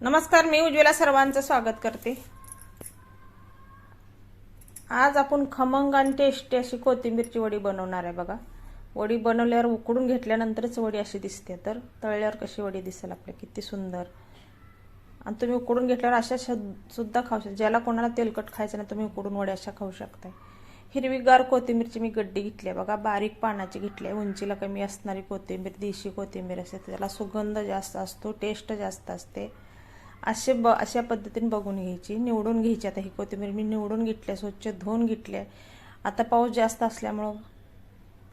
नमस्कार मी उज्ज्वला सर्वांचं स्वागत करते. आज आपण खमंग आणि टेस्टी अशी कोथिंबीरची वडी बनवणार आहे बघा. वडी बनवल्यावर उकडून घेतल्यानंतरच वडी अशी दिसते. तर तळल्यावर कशी वडी दिसेल आपल्या? किती सुंदर. आणि तुम्ही उकडून घेतल्यावर अशा सुद्धा खाऊ शकता ज्याला कोणाला तेलकट खायचं नाही तुम्ही उकडून वड्या अशा खाऊ शकताय. हिरवीगार कोथिंबीरची मी गड्डी घेतली आहे बघा. बारीक पानाची घेतली आहे. उंचीला कमी असणारी कोथिंबीर देशी कोथिंबीर असते त्याला सुगंध जास्त असतो टेस्ट जास्त असते. असे ब अशा पद्धतीने बघून घ्यायची. निवडून घ्यायची. आता ही कोथिंबीर मी निवडून घेतली स्वच्छ धुवून घेतली आता पाऊस जास्त असल्यामुळं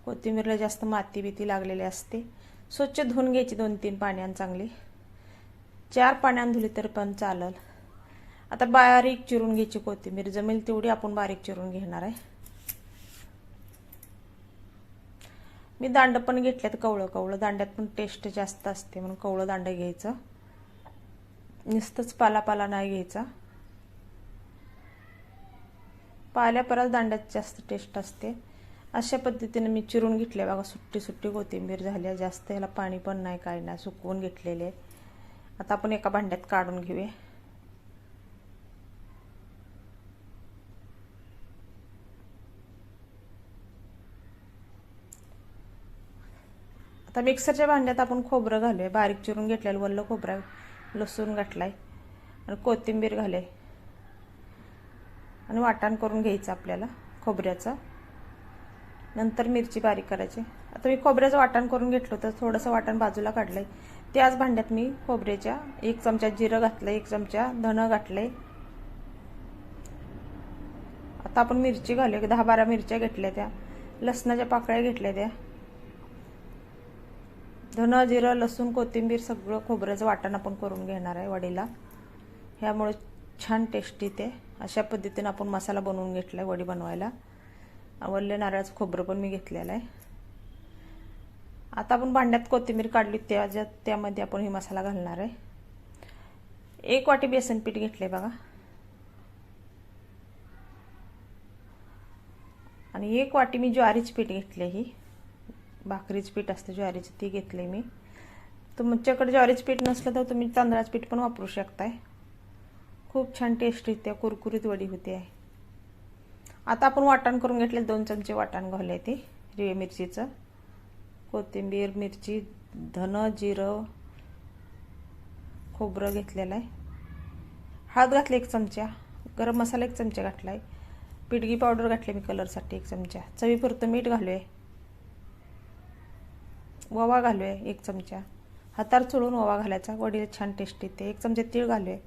कोथिंबीरला जास्त माती बिती लागलेली असते. स्वच्छ धुवून घ्यायची दोन तीन पाण्यानं चांगली. चार पाण्यानं धुली तर पण चालेल. आता बारीक चिरून घ्यायची कोथिंबीर. जमेल तेवढी आपण बारीक चिरून घेणार आहे. मी दांड पण घेतल्यात कवळं कवळं दांड्यात पण टेस्ट जास्त असते म्हणून कवळं दांड घ्यायचं. नुसतंच पाला पाला नाही घ्यायचा. पाल्या परत दांड्यात जास्त टेस्ट असते. अशा पद्धतीने मी चिरून घेतले बघा सुट्टी सुट्टी कोथिंबीर झाल्या जास्त याला पाणी पण नाही काय नाही सुकवून घेतलेले. आता आपण एका भांड्यात काढून घेऊया. आता मिक्सरच्या भांड्यात आपण खोबरं घालूया. बारीक चिरून घेतलेलं वल्ल खोबरं. लसूण घातलाय आणि कोथिंबीर घाले आणि वाटण करून घ्यायचं आपल्याला खोबऱ्याचं. नंतर मिरची बारीक करायची. आता मी खोबऱ्याचं वाटण करून घेतलं होतं थोडंसं वाटण बाजूला काढलंय. त्याच भांड्यात मी खोबऱ्याच्या एक चमचा जिरं घातलं एक चमचा धनं घातलंय. आता आपण मिरची घालूया दहा बारा मिरच्या घेतल्या त्या. लसणाच्या पाकळ्या घेतल्या त्या. धनं जिरं लसूण कोथिंबीर सगळं खोबऱ्याचं वाटण आपण करून घेणार आहे वडीला. ह्यामुळे छान टेस्टी ते. अशा पद्धतीनं आपण मसाला बनवून घेतला आहे वडी बनवायला. वल्ले नारळाचं खोबरं पण मी घेतलेलं आहे. आता आपण भांड्यात कोथिंबीर काढली त्याच्यात त्यामध्ये आपण हे मसाला घालणार आहे. एक वाटी बेसन पीठ घेतले बघा. आणि एक वाटी मी ज्वारीची पीठ घेतले ही. भाकरीचं पीठ असतं ज्वारीचं ती घेतली मी. तुमच्याकडे ज्वारीचं पीठ नसलं तर तुम्ही तांदळाचं पीठ पण वापरू शकताय. खूप छान टेस्ट येते कुरकुरीत वडी होते. आहे आता आपण वाटण करून घेतले दोन चमचे वाटण घालले ते हिरव्या मिरचीचं. कोथिंबीर मिरची धन जिरं खोबरं घेतलेलं आहे. हळद घातली एक चमचा गरम मसाला एक चमचा घातला आहे पिटगी पावडर घातली मी कलरसाठी एक चमचा. चवीपुरतं मीठ घालूया. ओवा घालूया एक चमचा. हातार चोळून ओवा घालायचा. वडीला छान टेस्ट येते एक चमचा तीळ घालूया.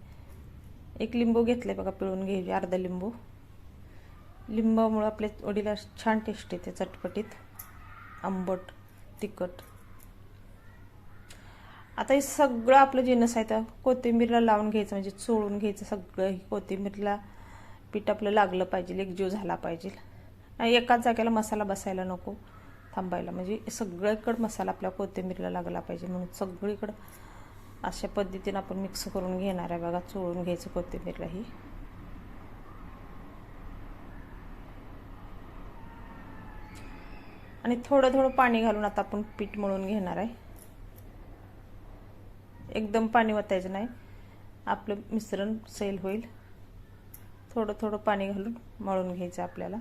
एक लिंबू घेतले बघा पिळून घ्यायचे अर्धा लिंबू. लिंबामुळं आपल्या वडीला छान टेस्ट येते चटपटीत. आंबट तिखट. आता हे सगळं आपलं जिनस आहे तर कोथिंबीरला लावून घ्यायचं म्हणजे चोळून घ्यायचं सगळं. कोथिंबीरला पीठ आपलं लागलं पाहिजे एक जीव झाला पाहिजे. एकाच जागेला मसाला बसायला नको. थांबायला. म्हणजे सगळीकडं मसाला आपल्या कोथिंबीरला लागला पाहिजे म्हणून सगळीकडं अशा पद्धतीनं आपण मिक्स करून घेणार आहे बघा. चोळून घ्यायचं कोथिंबीरला ही. आणि थोडं थोडं पाणी घालून आता आपण पीठ मळून घेणार आहे. एकदम पाणी वतायचं नाही. आपलं मिश्रण सैल होईल. थोडं थोडं पाणी घालून मळून घ्यायचं आपल्याला.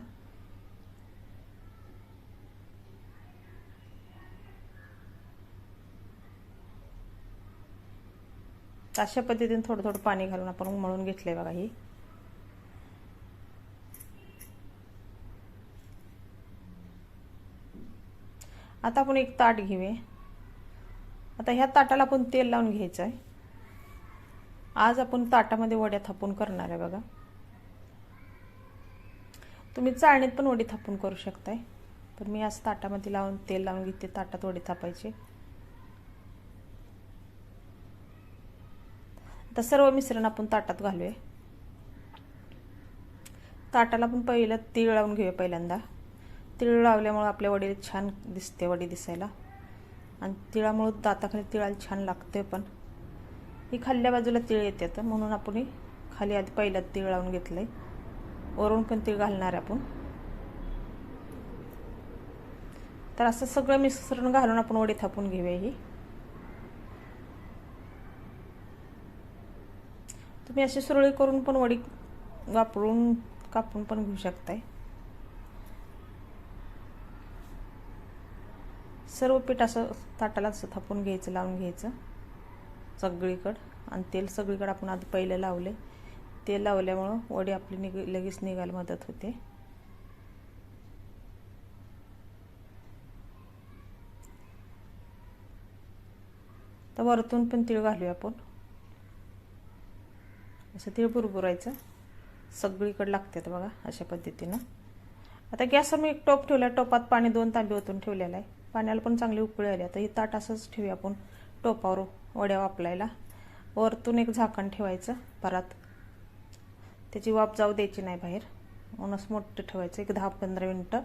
अशा पद्धतीने थोडं थोडं पाणी घालून आपण मळून घेतलंय बघा ही. आता आपण एक ताट घेऊया. आता ह्या ताटाला आपण तेल लावून घ्यायचं आहे आज आपण ताटामध्ये वड्या थापून करणार आहे बघा. तुम्ही चाळणीत पण वडी थापून करू शकताय. पण मी आज ताटामध्ये लावून तेल लावून घेते ताटात वडी थापायची. आता सर्व मिश्रण आपण ताटात घालूया. ताटाला पण पहिलं तीळ लावून घेऊया पहिल्यांदा. तीळ लावल्यामुळं आपल्या वडीला छान दिसते वडी दिसायला. आणि तिळामुळं दाताखाली तिळाला छान लागते पण. ही खाल्ल्या बाजूला तीळ येते तर म्हणून आपण खाली आधी पहिला तीळ लावून घेतलं आहे वरून पण तीळ घालणार आहे आपण. तर असं सगळं मिश्रण घालून आपण वडी थापून घेऊया ही. तुम्ही अशी सुरळी करून पण वडी वापरून कापून पण घेऊ शकताय. सर्व पीठ असं ताटाला असं थापून घ्यायचं लावून घ्यायचं. सगळीकडं. आणि तेल सगळीकडं आपण आधी पहिले लावले. तेल लावल्यामुळं वडी आपली निघ लगेच निघायला मदत होते. तर वरतून पण तीळ घालूया आपण. असं तीळ बुरबुरायचं सगळीकडे लागतात बघा अशा पद्धतीनं. आता गॅसवर मी एक टोप ठेवला टोपात पाणी दोन तांबे ओतून ठेवलेलं आहे. पाण्याला पण चांगली उकळी आली. आता ही ताट असंच ठेवूया आपण टोपावर वड्या वापरायला. वरतून एक झाकण ठेवायचं परत. त्याची वाफ जाऊ द्यायची नाही बाहेर. म्हणूनच मोठं ठेवायचं एक दहा पंधरा मिनटं.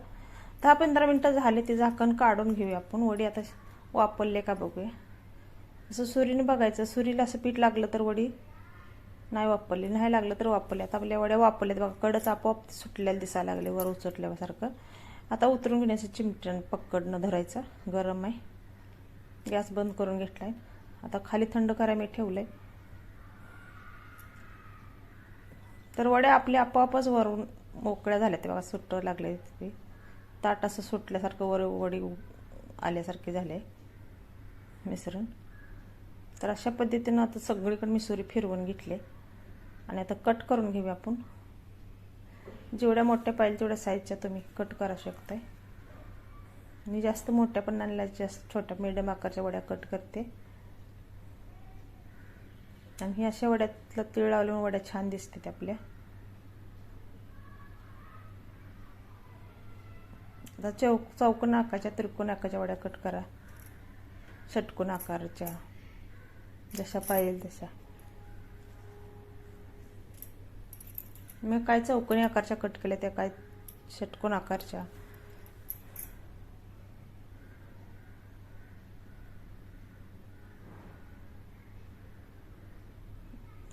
दहा पंधरा मिनटं झाले ते झाकण काढून घेऊया आपण. वडी आता वापरले का बघूया. असं सुरीने बघायचं. सुरीला असं पीठ लागलं तर वडी नाही वापरली. नाही लागलं तर वापरले. आता आपल्या वड्या वापरल्यात बघा कडच आपोआप सुटलेल्या दिसायला लागले वर उचटल्यासारखं. आता उतरून घेण्याचं चिमट्यानं पक्कडनं धरायचं. गरम आहे. गॅस बंद करून घेतला आहे आता खाली थंड करायला मी ठेवलं आहे तर वड्या आपल्या आपोआपच वरून मोकळ्या झाल्या ते बघा सुट्ट लागले ते. ताट असं सुटल्यासारखं वर वडी आल्यासारखे झाले. मिश्रण. तर अशा पद्धतीनं आता सगळीकडे मिसुरी फिरवून घेतले. आणि आता कट करून घेऊया आपण. जेवढ्या मोठ्या पाहिजे तेवढ्या साईजच्या तुम्ही कट करा शकताय. मी जास्त मोठ्या पण आणल्या जास्त छोट्या मिडियम आकारच्या वड्या कट करते. आणि ही अशा वड्यातलं तीळ लावल्यामुळे वड्या छान दिसतात आपल्या. आता चौक चौकोन आकाराच्या त्रिकोण आकाच्या वड्या कट करा. षटकोन आकाराच्या. जशा पाहिजे तशा. मी काय चौकोनी आकारच्या कट केल्या त्या काय षटकोन आकारच्या.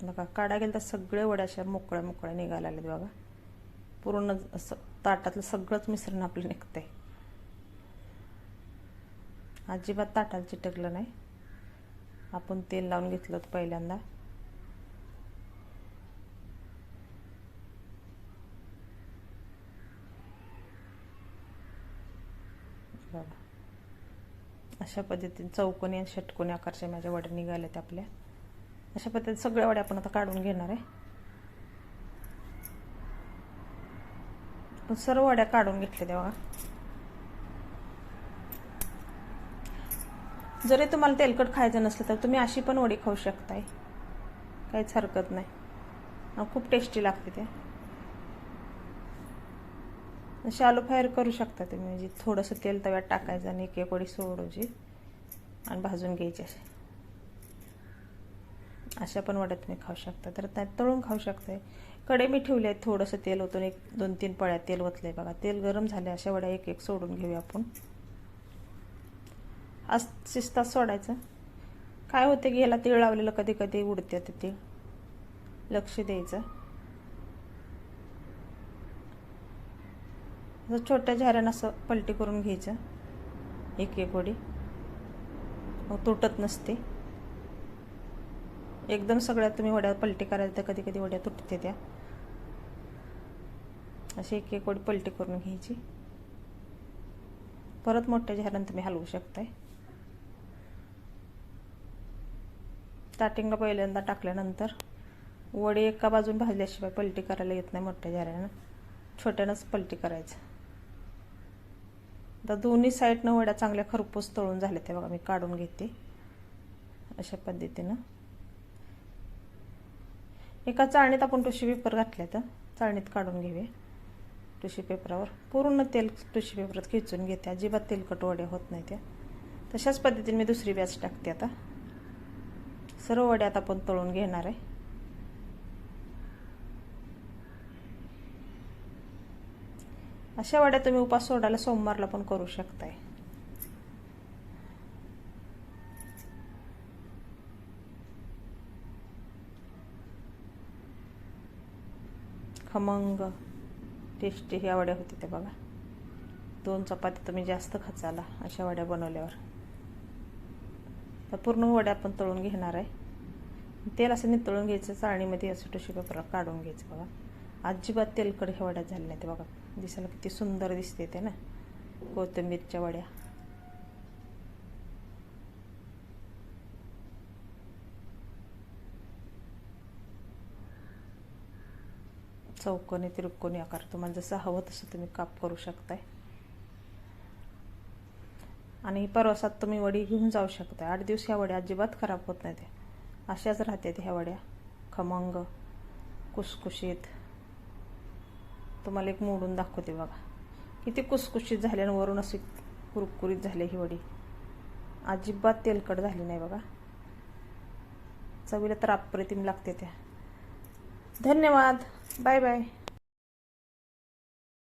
बघा काढा गेलं तर सगळे वड्याशा मोकळ्या मोकळ्या निघायला आहेत बघा. पूर्ण असं ताटातलं सगळंच मिश्रण आपलं निघतंय. अजिबात ताटाला चिटकलं नाही. आपण तेल लावून घेतलं होतं पहिल्यांदा बघा अशा पद्धतीने चौकोनी आणि षटकोनी आकारच्या माझ्या वड्या निघाल्यात आपल्या. अशा पद्धतीने सगळ्या वड्या आपण आता काढून घेणार आहे. सर्व वड्या काढून घेतल्या तेव्हा जरी तुम्हाला तेलकट खायचं नसलं तर तुम्ही अशी पण वडी खाऊ शकताय. काहीच हरकत नाही. खूप टेस्टी लागते ते शालो फायर करू शकता तुम्ही. म्हणजे थोडंसं तेल तव्यात टाकायचं आणि एक एक वडी सोडूची आणि भाजून घ्यायची असे अशा पण वड्या तुम्ही खाऊ शकता. तर त्यात तळून खाऊ शकता कडे मी ठेवले आहेत थोडंसं तेल ओतून. एक दोन तीन पळ्या तेल ओतले बघा. तेल गरम झाले अशा वड्या एक एक सोडून घेऊया आपण. आज शिस्तात सोडायचं. काय होते की ह्याला तीळ लावलेलं कधी कधी उडते ते तीळ लक्ष द्यायचं. असं छोट्या झाऱ्यानं असं पलटी करून घ्यायचं. एक एक वडी. तुटत नसते. एकदम सगळ्या तुम्ही वड्या पलटी करायला तर कधी कधी वड्या तुटते त्या. अशी एक एक वडी पलटी करून घ्यायची. परत मोठ्या झाऱ्यानं तुम्ही हलवू शकताय. स्टार्टिंगला पहिल्यांदा टाकल्यानंतर वडी एका बाजून भाजल्याशिवाय पलटी करायला येत नाही मोठ्या झाऱ्यानं छोट्यानंच पलटी करायचं. आता दोन्ही साईडनं वड्या चांगल्या खरपूस तळून झाल्या त्या बघा मी काढून घेते. अशा पद्धतीनं. एका चाळणीत आपण टुशी पेपर घातल्या तर चाळणीत काढून घेऊया. टुशी पेपरावर पूर्ण तेल टुशी पेपरात खिचून घेते. अजिबात तेलकट वड्या होत नाही त्या. तशाच पद्धतीने मी दुसरी बॅच टाकते आता. सर्व वड्या आता आपण तळून घेणार आहे. अशा वड्या तुम्ही उपास सोडायला सोमवारला पण करू शकताय. खमंग टेस्टी ह्या वड्या होते ते बघा. दोन चपाती तुम्ही जास्त खचाला अशा वड्या बनवल्यावर. तर पूर्ण वड्या आपण तळून घेणार आहे. तेल असं नितळून घ्यायचं चाळणीमध्ये असं टिश्यू पेपर काढून घ्यायचं बघा. अजिबात तेलकड ह्या वड्या झाल्या नाही ते बघा. दिसायला किती सुंदर दिसते ते ना कोथिंबीरच्या वड्या. चौकोनी तिरकोनी आकार तुम्हाला जसं हवं तसं तुम्ही काप करू शकताय. आणि परवासात तुम्ही वडी घेऊन जाऊ शकता आठ दिवस ह्या वड्या अजिबात खराब होत नाही त्या. अशाच राहतात ह्या वड्या. खमंग कुसकुशीत तुम्हाला एक मोडून दाखवते बघा. किती कुसकुशीत झाले आणि वरून अशी कुरकुरीत झाले ही वडी. अजिबात तेलकट झाली नाही बघा. चवीला तर अप्रतिम लागते त्या. धन्यवाद. Bye bye.